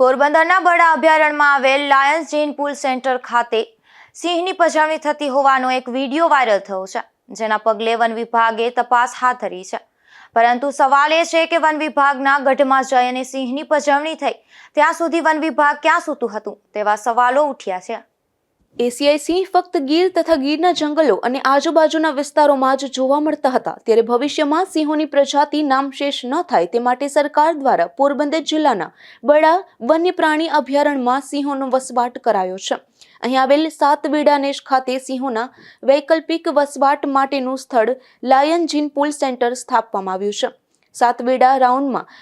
પોરબંદરના બડા અભયારણ્યમાં આવેલ લાયન્સ જૈન પુલ સેન્ટર ખાતે સિંહની પજવણી થતી હોવાનો એક વીડિયો વાયરલ થયો છે, જેના પગલે વન વિભાગે તપાસ હાથ ધરી છે. પરંતુ સવાલ એ છે કે વન વિભાગના ગઢમાં જઈ અને સિંહની પજવણી થઈ, ત્યાં સુધી વન વિભાગ ક્યાં સૂતું હતું તેવા સવાલો ઉઠ્યા છે. એશિયાઈ સિંહ ફક્ત ગીર તથા ગીરના જંગલો અને આજુબાજુના વિસ્તારોમાં જ જોવા મળતા હતા. ત્યારે ભવિષ્યમાં સિંહોની પ્રજાતિ નામશેષ ન થાય તે માટે સરકાર દ્વારા પોરબંદર જિલ્લાના બડા વન્યપ્રાણી અભયારણ્યમાં સિંહોનો વસવાટ કરાયો છે. અહીં આવેલ સાતવીડા નેશ ખાતે સિંહોના વૈકલ્પિક વસવાટ માટેનું સ્થળ લાયન જીન પુલ સેન્ટર સ્થાપવામાં આવ્યું છે. સાતવીડા રાઉન્ડમાં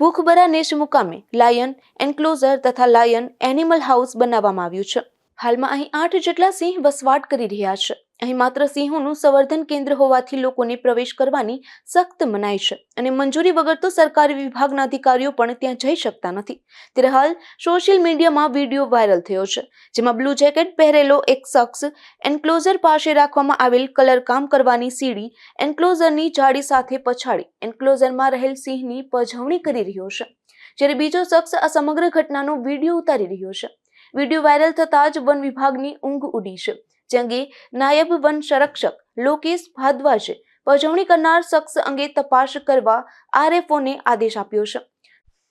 ભૂખબરા નેશ મુકામે લાયન એન્ક્લોઝર તથા લાયન એનિમલ હાઉસ બનાવવામાં આવ્યું છે. હાલમાં અહીં આઠ જેટલા સિંહ વસવાટ કરી રહ્યા છે. અહીં માત્ર સિંહોનું સંવર્ધન કેન્દ્ર હોવાથી લોકોને પ્રવેશ કરવાની સખ્ત મનાઈ છે અને મંજૂરી વગર તો સરકારી વિભાગના અધિકારીઓ પણ ત્યાં જઈ શકતા નથી. ત્યારે હાલ સોશિયલ મીડિયામાં વીડિયો વાયરલ થયો છે, જેમાં બ્લુ જેકેટ પહેરેલો એક શખ્સ એન્ક્લોઝર પાસે રાખવામાં આવેલ કલર કામ કરવાની સીડી એન્ક્લોઝરની જાળી સાથે પછાડી એન્ક્લોઝરમાં રહેલ સિંહની પજવણી કરી રહ્યો છે, જ્યારે બીજો શખ્સ આ સમગ્ર ઘટનાનો વીડિયો ઉતારી રહ્યો છે. વીડિયો વાયરલ થતાં જ વન વિભાગની ઊંઘ ઉડી છે, જે અંગે નાયબ વન સંરક્ષક લોકેશ ભારદ્વાજે પજવણી કરનાર શખ્સ અંગે તપાસ કરવા આરએફઓને આદેશ આપ્યો છે.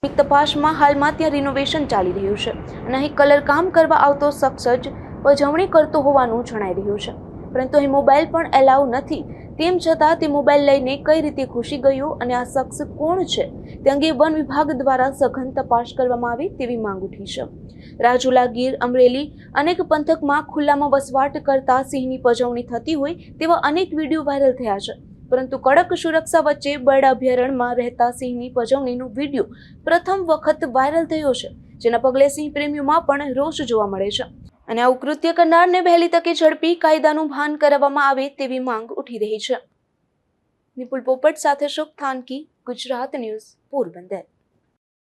તપાસમાં હાલમાં ત્યાં રિનોવેશન ચાલી રહ્યું છે અને અહીં કલર કામ કરવા આવતો શખ્સ જ પજવણી કરતો હોવાનું જણાઈ રહ્યું છે. પરંતુ અહીં મોબાઈલ પણ એલાઉ નથી. તેમ છતાં તે મોબાઈલ લઈને કઈ રીતે ઘૂસી ગયો અને આ શખ્સ કોણ છે તે અંગે વન વિભાગ દ્વારા સઘન તપાસ કરવામાં આવે તેવી માંગ ઉઠી છે. રાજુલા ગીર, અમરેલી અનેક પંથકમાં ખુલ્લામાં વસવાટ કરતા સિંહની પજવણી થતી હોય તેવા અનેક વીડિયો વાયરલ થયા છે. પરંતુ કડક સુરક્ષા વચ્ચે બર્ડ અભયારણ્યમાં રહેતા સિંહની પજવણીનો વીડિયો પ્રથમ વખત વાયરલ થયો છે, જેના પગલે સિંહ પ્રેમીઓમાં પણ રોષ જોવા મળે છે. અને આવું કૃત્ય કરનારને વહેલી તકે ઝડપી કાયદાનું ભાન કરાવવામાં આવે તેવી માંગ ઉઠી રહી છે. નિપુલ પોપટ સાથે શુભ થાનકી, ગુજરાત ન્યૂઝ, પોરબંદર.